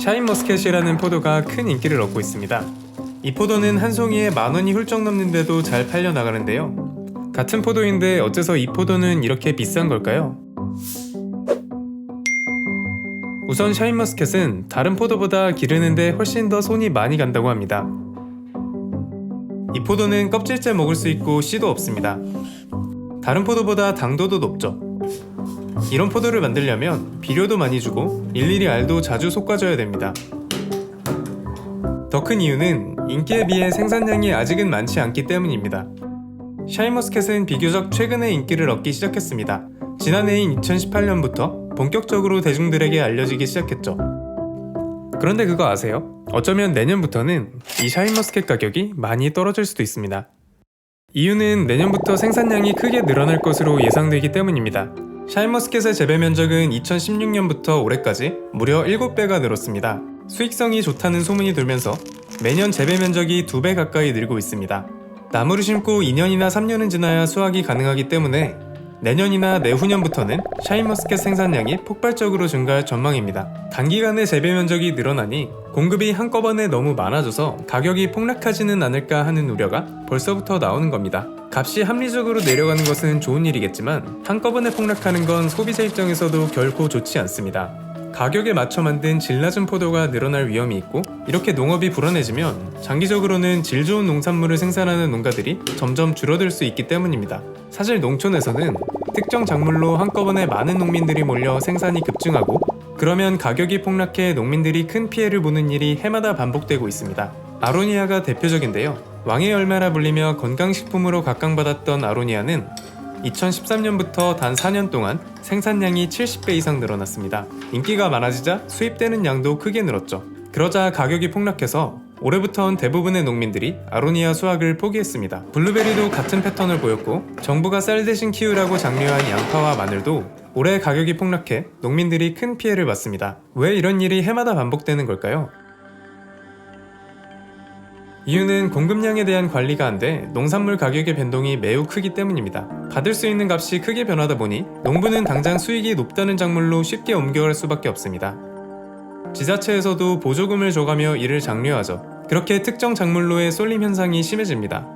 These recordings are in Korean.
샤인머스켓이라는 포도가 큰 인기를 얻고 있습니다. 이 포도는 한 송이에 만 원이 훌쩍 넘는데도 잘 팔려 나가는데요. 같은 포도인데 어째서 이 포도는 이렇게 비싼 걸까요? 우선 샤인머스켓은 다른 포도보다 기르는데 훨씬 더 손이 많이 간다고 합니다. 이 포도는 껍질째 먹을 수 있고 씨도 없습니다. 다른 포도보다 당도도 높죠. 이런 포도를 만들려면 비료도 많이 주고 일일이 알도 자주 솎아줘야 됩니다. 더 큰 이유는 인기에 비해 생산량이 아직은 많지 않기 때문입니다. 샤인머스켓은 비교적 최근에 인기를 얻기 시작했습니다. 지난해인 2018년부터 본격적으로 대중들에게 알려지기 시작했죠. 그런데 그거 아세요? 어쩌면 내년부터는 이 샤인머스켓 가격이 많이 떨어질 수도 있습니다. 이유는 내년부터 생산량이 크게 늘어날 것으로 예상되기 때문입니다. 샤인머스켓의 재배 면적은 2016년부터 올해까지 무려 7배가 늘었습니다. 수익성이 좋다는 소문이 돌면서 매년 재배 면적이 2배 가까이 늘고 있습니다. 나무를 심고 2년이나 3년은 지나야 수확이 가능하기 때문에 내년이나 내후년부터는 샤인머스켓 생산량이 폭발적으로 증가할 전망입니다. 단기간에 재배 면적이 늘어나니 공급이 한꺼번에 너무 많아져서 가격이 폭락하지는 않을까 하는 우려가 벌써부터 나오는 겁니다. 값이 합리적으로 내려가는 것은 좋은 일이겠지만 한꺼번에 폭락하는 건 소비자 입장에서도 결코 좋지 않습니다. 가격에 맞춰 만든 질 낮은 포도가 늘어날 위험이 있고 이렇게 농업이 불안해지면 장기적으로는 질 좋은 농산물을 생산하는 농가들이 점점 줄어들 수 있기 때문입니다. 사실 농촌에서는 특정 작물로 한꺼번에 많은 농민들이 몰려 생산이 급증하고 그러면 가격이 폭락해 농민들이 큰 피해를 보는 일이 해마다 반복되고 있습니다. 아로니아가 대표적인데요. 왕의 열매라 불리며 건강식품으로 각광받았던 아로니아는 2013년부터 단 4년 동안 생산량이 70배 이상 늘어났습니다. 인기가 많아지자 수입되는 양도 크게 늘었죠. 그러자 가격이 폭락해서 올해부터는 대부분의 농민들이 아로니아 수확을 포기했습니다. 블루베리도 같은 패턴을 보였고 정부가 쌀 대신 키우라고 장려한 양파와 마늘도 올해 가격이 폭락해 농민들이 큰 피해를 봤습니다. 왜 이런 일이 해마다 반복되는 걸까요? 이유는 공급량에 대한 관리가 안 돼 농산물 가격의 변동이 매우 크기 때문입니다. 받을 수 있는 값이 크게 변하다 보니 농부는 당장 수익이 높다는 작물로 쉽게 옮겨갈 수밖에 없습니다. 지자체에서도 보조금을 줘가며 이를 장려하죠. 그렇게 특정 작물로의 쏠림 현상이 심해집니다.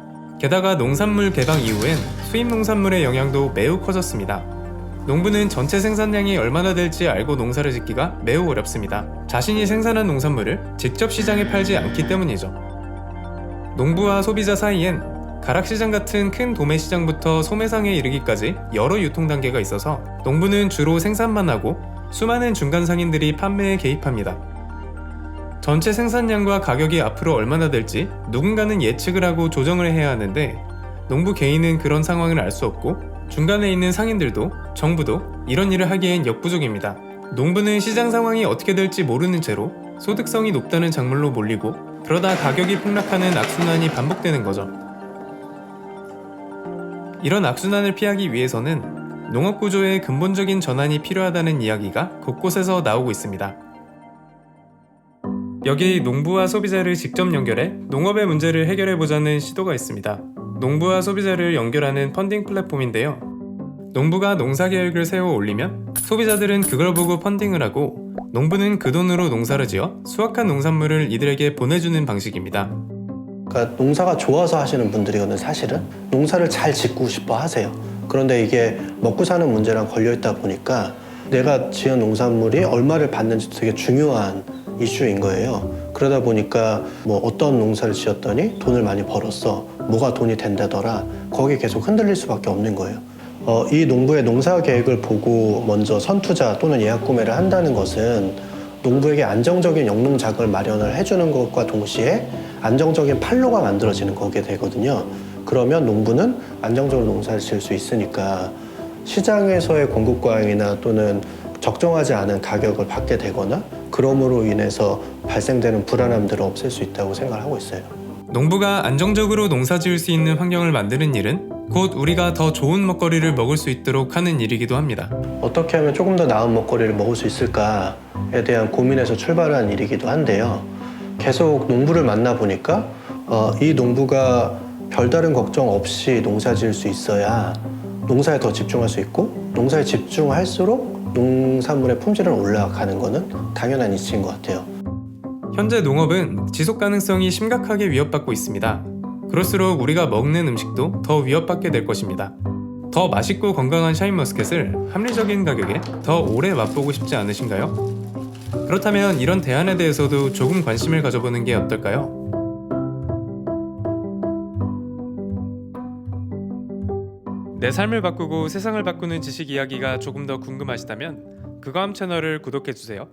게다가 농산물 개방 이후엔 수입 농산물의 영향도 매우 커졌습니다. 농부는 전체 생산량이 얼마나 될지 알고 농사를 짓기가 매우 어렵습니다. 자신이 생산한 농산물을 직접 시장에 팔지 않기 때문이죠. 농부와 소비자 사이엔 가락시장 같은 큰 도매 시장부터 소매상에 이르기까지 여러 유통 단계가 있어서 농부는 주로 생산만 하고 수많은 중간 상인들이 판매에 개입합니다. 전체 생산량과 가격이 앞으로 얼마나 될지 누군가는 예측을 하고 조정을 해야 하는데 농부 개인은 그런 상황을 알 수 없고 중간에 있는 상인들도 정부도 이런 일을 하기엔 역부족입니다. 농부는 시장 상황이 어떻게 될지 모르는 채로 소득성이 높다는 작물로 몰리고 그러다 가격이 폭락하는 악순환이 반복되는 거죠. 이런 악순환을 피하기 위해서는 농업 구조의 근본적인 전환이 필요하다는 이야기가 곳곳에서 나오고 있습니다. 여기 농부와 소비자를 직접 연결해 농업의 문제를 해결해 보자는 시도가 있습니다. 농부와 소비자를 연결하는 펀딩 플랫폼인데요. 농부가 농사 계획을 세워 올리면 소비자들은 그걸 보고 펀딩을 하고 농부는 그 돈으로 농사를 지어 수확한 농산물을 이들에게 보내주는 방식입니다. 그러니까 농사가 좋아서 하시는 분들이거든 사실은 농사를 잘 짓고 싶어 하세요. 그런데 이게 먹고 사는 문제랑 걸려 있다 보니까 내가 지은 농산물이 얼마를 받는지 되게 중요한 이슈인 거예요. 그러다 보니까 뭐 어떤 농사를 지었더니 돈을 많이 벌었어. 뭐가 돈이 된다더라. 거기 계속 흔들릴 수밖에 없는 거예요. 어, 이 농부의 농사 계획을 보고 먼저 선투자 또는 예약 구매를 한다는 것은 농부에게 안정적인 영농 자금을 마련을 해주는 것과 동시에 안정적인 판로가 만들어지는 거게 되거든요. 그러면 농부는 안정적으로 농사를 지을 수 있으니까 시장에서의 공급 과잉이나 또는 적정하지 않은 가격을 받게 되거나 그럼으로 인해서 발생되는 불안함들을 없앨 수 있다고 생각을 하고 있어요. 농부가 안정적으로 농사 지을 수 있는 환경을 만드는 일은 곧 우리가 더 좋은 먹거리를 먹을 수 있도록 하는 일이기도 합니다. 어떻게 하면 조금 더 나은 먹거리를 먹을 수 있을까에 대한 고민에서 출발한 일이기도 한데요. 계속 농부를 만나 보니까 어, 이 농부가 별다른 걱정 없이 농사 지을 수 있어야 농사에 더 집중할 수 있고 농사에 집중할수록 농산물의 품질은 올라가는 거는 당연한 이치인 것 같아요. 현재 농업은 지속 가능성이 심각하게 위협받고 있습니다. 그럴수록 우리가 먹는 음식도 더 위협받게 될 것입니다. 더 맛있고 건강한 샤인머스켓을 합리적인 가격에 더 오래 맛보고 싶지 않으신가요? 그렇다면 이런 대안에 대해서도 조금 관심을 가져보는 게 어떨까요? 내 삶을 바꾸고 세상을 바꾸는 지식 이야기가 조금 더 궁금하시다면 그거함 채널을 구독해 주세요.